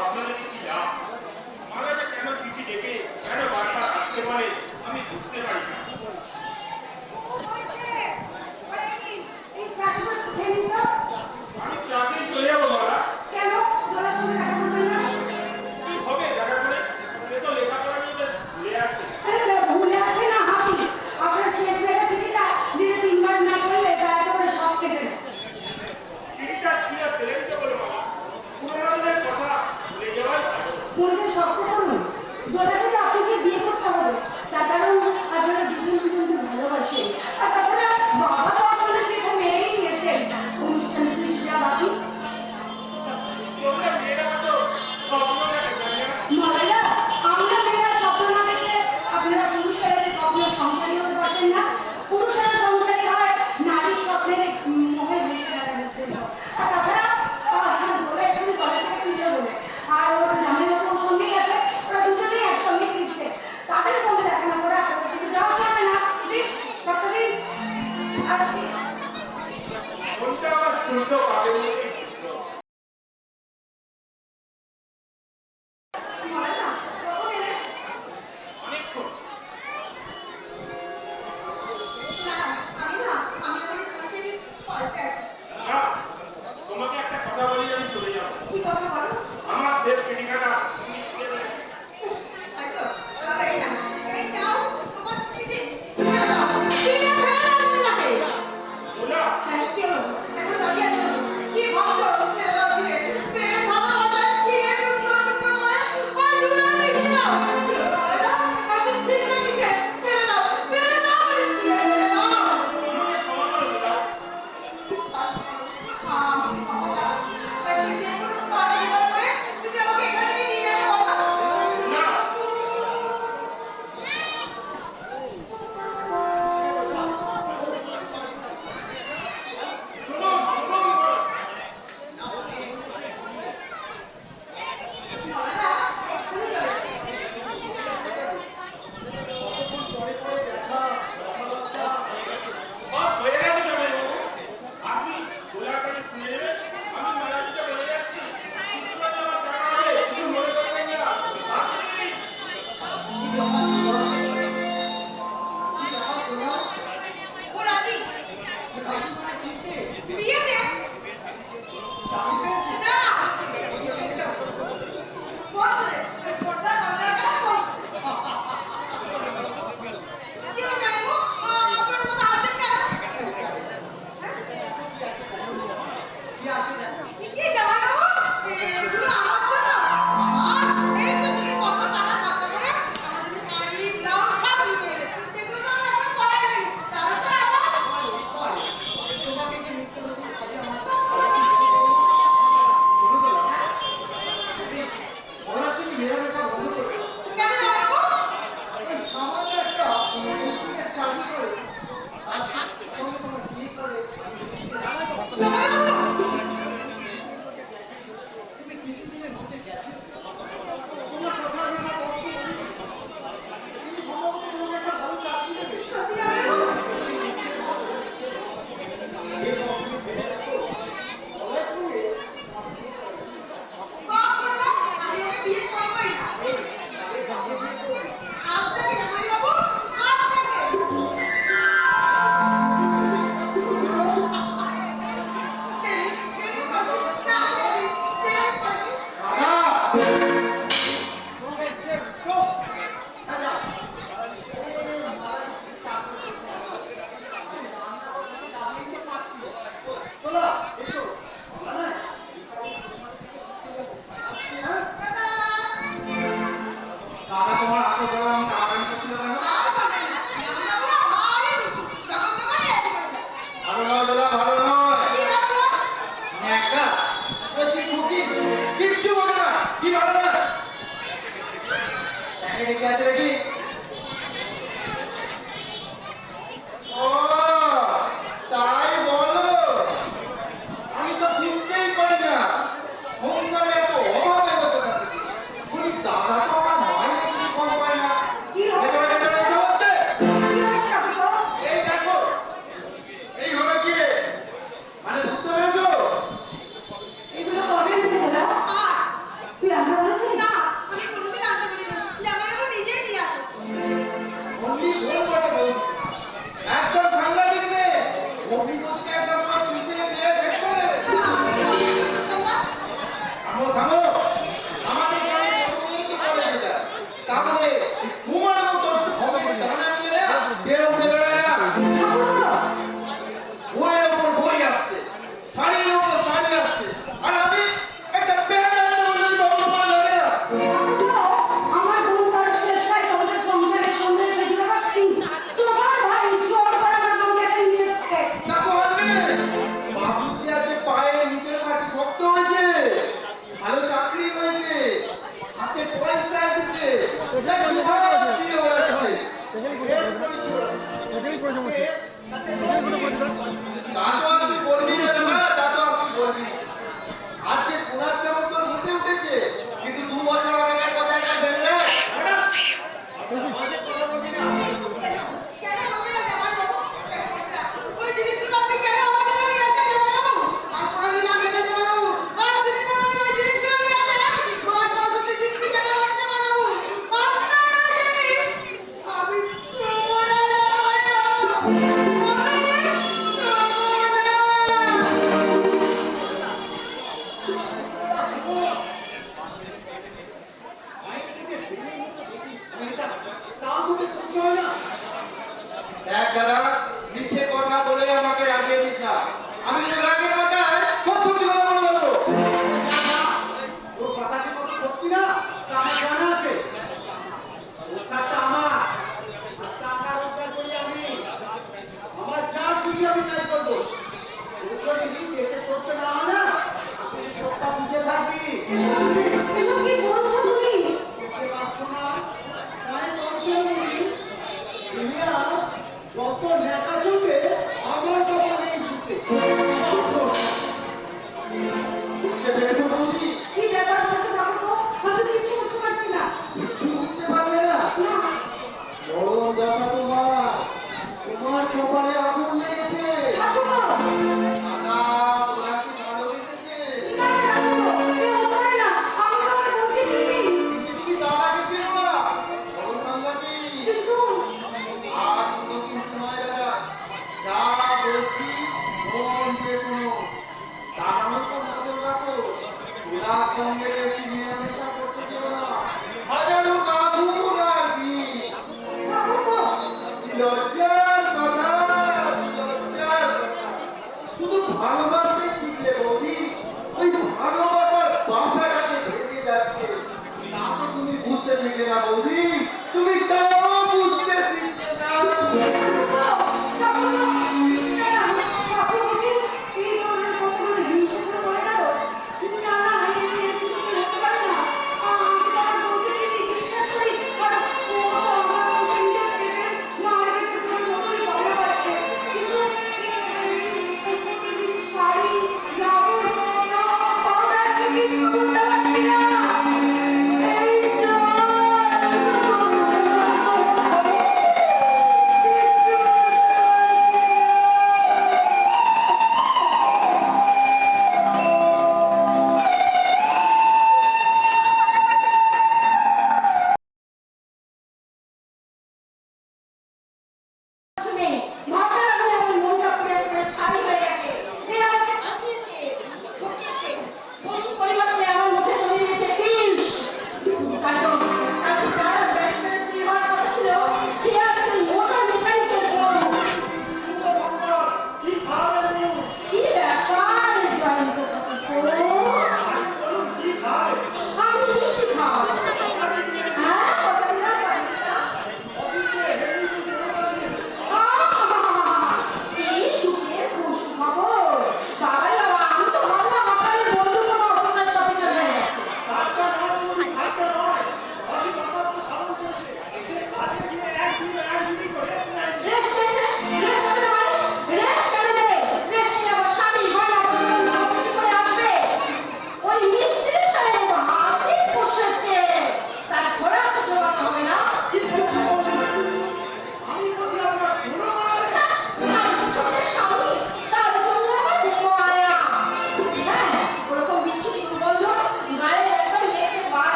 আপনারা কথা আমি চলে যাব। কি কথা বলো? আমার দেশকে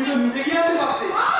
緑に出来上がって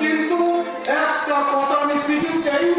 কিন্তু একটা কথা আমি কিছু চাই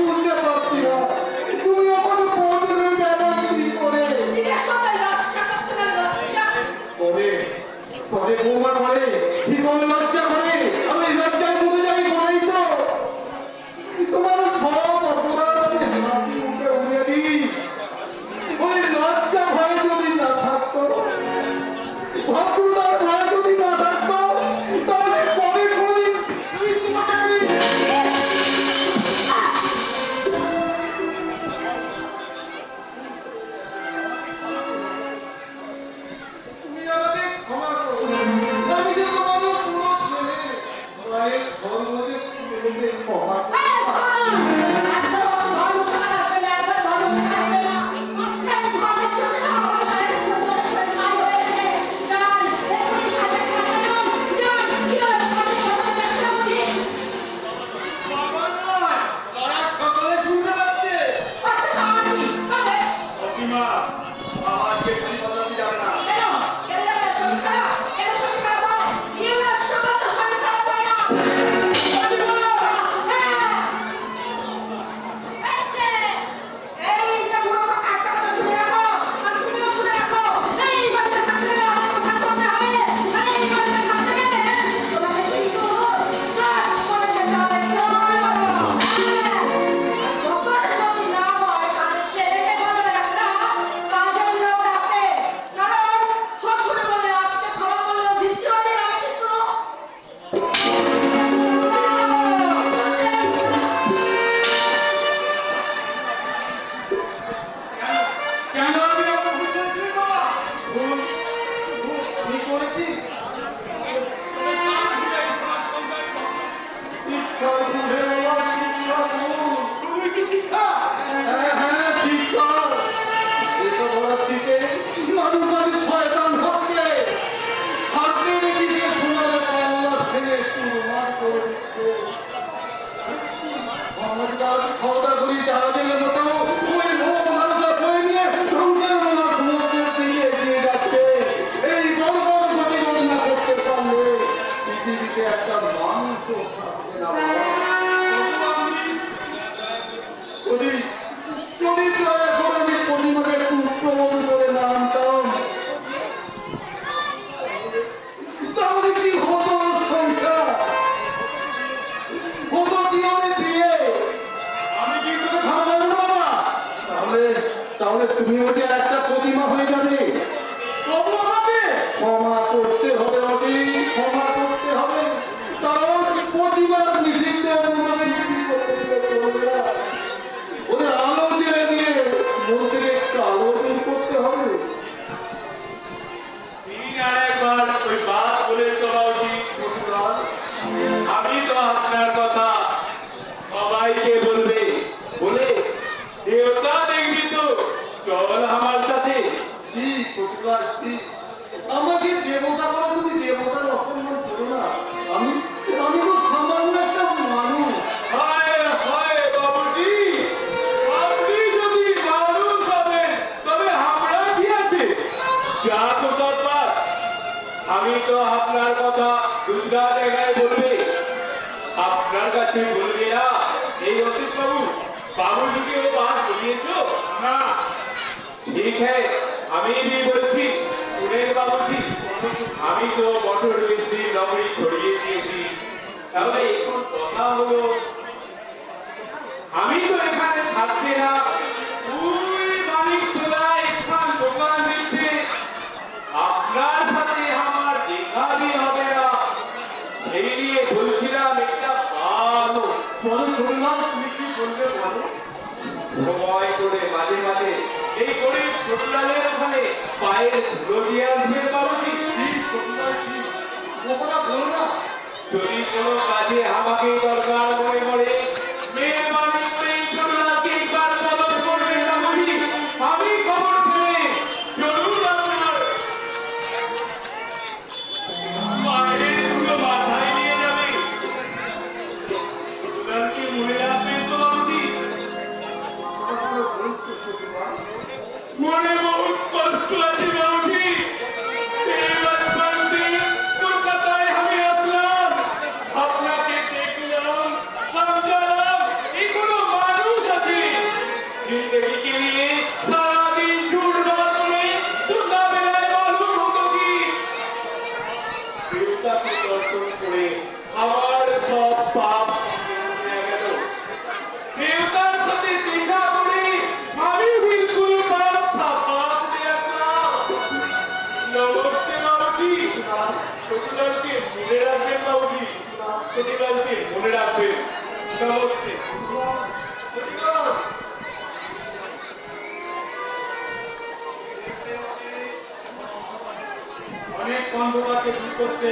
তাহলে তুমিও যে একটা প্রতিমা হয়ে যাবে। আপনার কথা দুটা জায়গায় বলবে আপনার কাছে বলবে এই অতীত বাবু বাবু কি ও বাদ বলিয়েছ না। ঠিক আমি কি বলছি? সুরের বাবুজি আমি তো মটর বেশি নবী ছড়িয়ে দিয়েছি। তাহলে এখন কথা হলো আমি তো এখানে থাকছি না। করবে বলো? সময় করে মাঝে মাঝে এই গরিব সন্তানের ওখানে পায়ের ধুলো দিয়ে আসবে পারো কি কথা বলো না। যদি কোনো কাজে আমাকে দরকার মনে করে Великий করতে